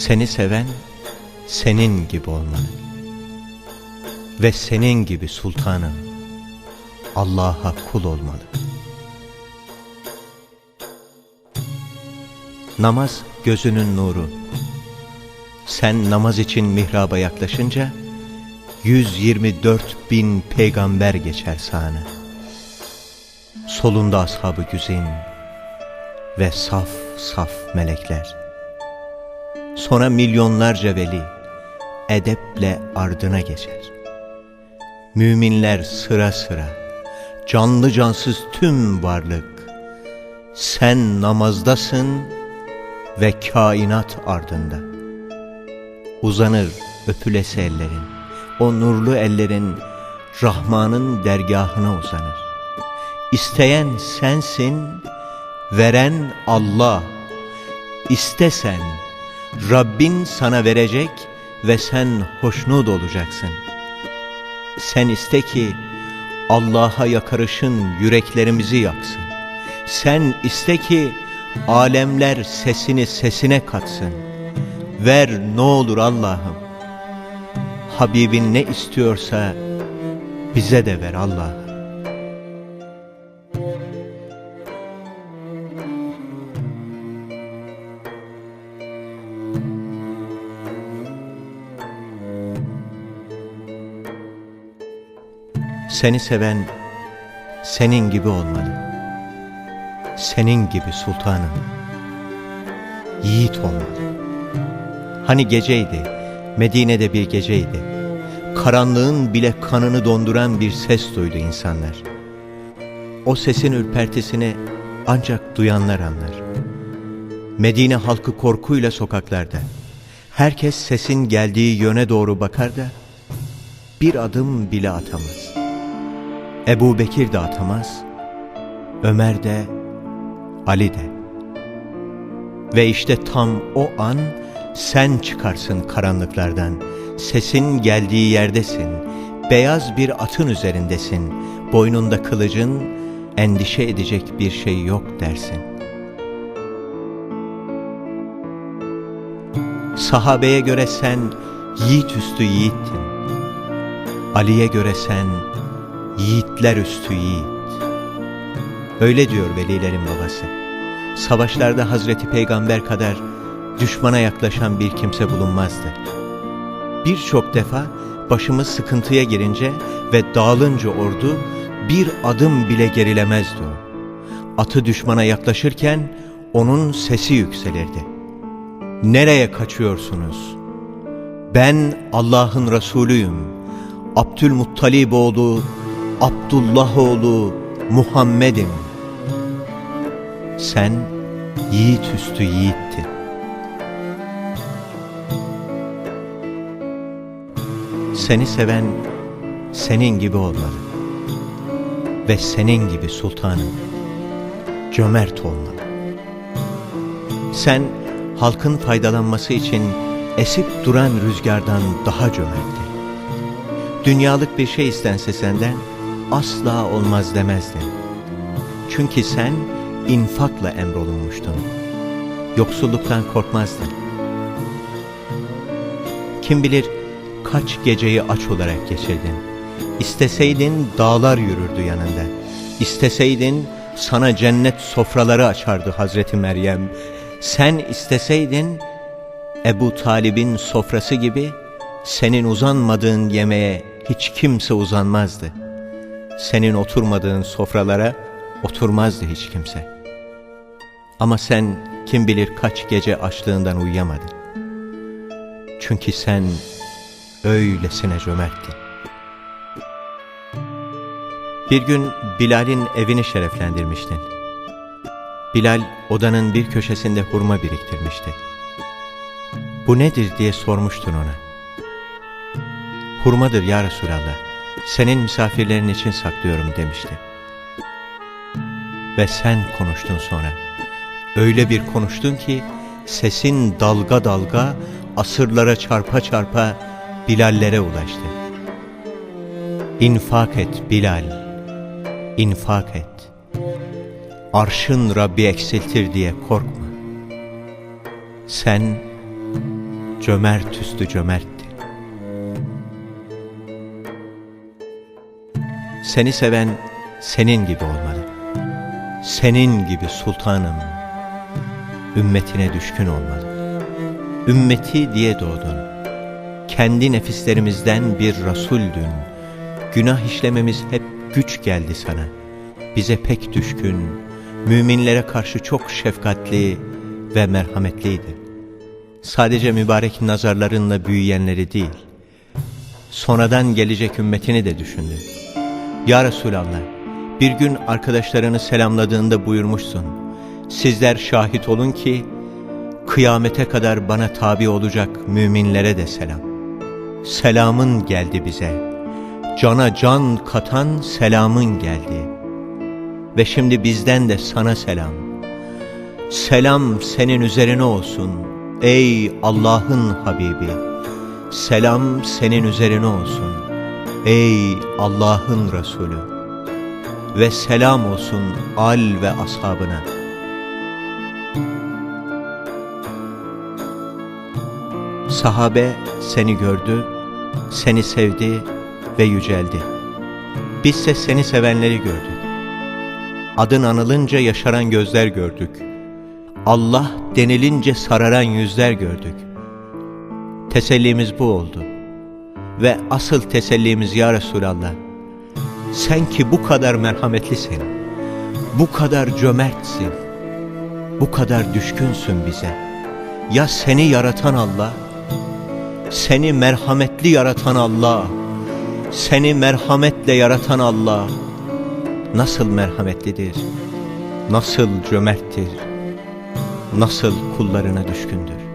Seni seven senin gibi olmalı. Ve senin gibi sultanın Allah'a kul olmalı. Namaz gözünün nuru. Sen namaz için mihraba yaklaşınca 124 bin peygamber geçer sağına. Solunda ashabı güzin ve saf saf melekler. Sonra milyonlarca veli edeple ardına geçer. Müminler sıra sıra, canlı cansız tüm varlık, sen namazdasın ve kainat ardında. Uzanır öpülesi ellerin, o nurlu ellerin Rahman'ın dergahına uzanır. İsteyen sensin, veren Allah. İstesen Rabbin sana verecek ve sen hoşnut olacaksın. Sen iste ki Allah'a yakarışın yüreklerimizi yaksın. Sen iste ki alemler sesini sesine katsın. Ver ne olur Allah'ım. Habibin ne istiyorsa bize de ver Allah'ım. Seni seven senin gibi olmalı. Senin gibi sultanım. Yiğit olmalı. Hani geceydi, Medine'de bir geceydi. Karanlığın bile kanını donduran bir ses duydu insanlar. O sesin ürpertisini ancak duyanlar anlar. Medine halkı korkuyla sokaklarda. Herkes sesin geldiği yöne doğru bakar da bir adım bile atamaz. Ebu Bekir de atamaz, Ömer de, Ali de. Ve işte tam o an sen çıkarsın karanlıklardan, sesin geldiği yerdesin, beyaz bir atın üzerindesin, boynunda kılıcın, endişe edecek bir şey yok dersin. Sahabeye göre sen yiğit üstü yiğittin. Ali'ye göre sen yiğitler üstü yiğit. Öyle diyor velilerin babası. Savaşlarda Hazreti Peygamber kadar düşmana yaklaşan bir kimse bulunmazdı. Birçok defa başımız sıkıntıya girince ve dağılınca ordu bir adım bile gerilemezdi o. Atı düşmana yaklaşırken onun sesi yükselirdi. Nereye kaçıyorsunuz? Ben Allah'ın Resulüyüm. Abdülmuttalib oğlu, Abdullah oğlu Muhammed'im. Sen yiğit üstü yiğittin. Seni seven senin gibi olmalı. Ve senin gibi sultanım cömert olmalı. Sen halkın faydalanması için esip duran rüzgardan daha cömerttin. Dünyalık bir şey istense senden asla olmaz demezdin. Çünkü sen infakla emrolunmuştun. Yoksulluktan korkmazdın. Kim bilir kaç geceyi aç olarak geçirdin. İsteseydin dağlar yürürdü yanında. İsteseydin sana cennet sofraları açardı Hazreti Meryem. Sen isteseydin Ebu Talib'in sofrası gibi senin uzanmadığın yemeğe hiç kimse uzanmazdı. Senin oturmadığın sofralara oturmazdı hiç kimse. Ama sen kim bilir kaç gece açlığından uyuyamadın. Çünkü sen öylesine cömerttin. Bir gün Bilal'in evini şereflendirmiştin. Bilal odanın bir köşesinde hurma biriktirmişti. Bu nedir diye sormuştun ona. Hurmadır ya Resulallah. Senin misafirlerin için saklıyorum demişti. Ve sen konuştun sonra. Öyle bir konuştun ki sesin dalga dalga asırlara çarpa çarpa Bilallere ulaştı. İnfak et Bilal, infak et. Arşın Rabbi eksiltir diye korkma. Sen cömert üstü cömertti. Seni seven senin gibi olmalı. Senin gibi sultanım. Ümmetine düşkün olmalı. Ümmeti diye doğdun. Kendi nefislerimizden bir rasuldün. Günah işlememiz hep güç geldi sana. Bize pek düşkün, müminlere karşı çok şefkatli ve merhametliydin. Sadece mübarek nazarlarınla büyüyenleri değil, sonradan gelecek ümmetini de düşündün. Ya Resulallah, bir gün arkadaşlarını selamladığında buyurmuşsun. Sizler şahit olun ki, kıyamete kadar bana tabi olacak müminlere de selam. Selamın geldi bize. Cana can katan selamın geldi. Ve şimdi bizden de sana selam. Selam senin üzerine olsun ey Allah'ın Habibi. Selam senin üzerine olsun ey Allah'ın Resulü. Ve selam olsun al ve ashabına. Sahabe seni gördü, seni sevdi ve yüceldi. Bizse seni sevenleri gördük. Adın anılınca yaşaran gözler gördük. Allah denilince sararan yüzler gördük. Tesellimiz bu oldu. Ve asıl tesellimiz ya Resulallah. Sen ki bu kadar merhametlisin, bu kadar cömertsin, bu kadar düşkünsün bize. Ya seni yaratan Allah, seni merhametli yaratan Allah, seni merhametle yaratan Allah nasıl merhametlidir, nasıl cömerttir, nasıl kullarına düşkündür.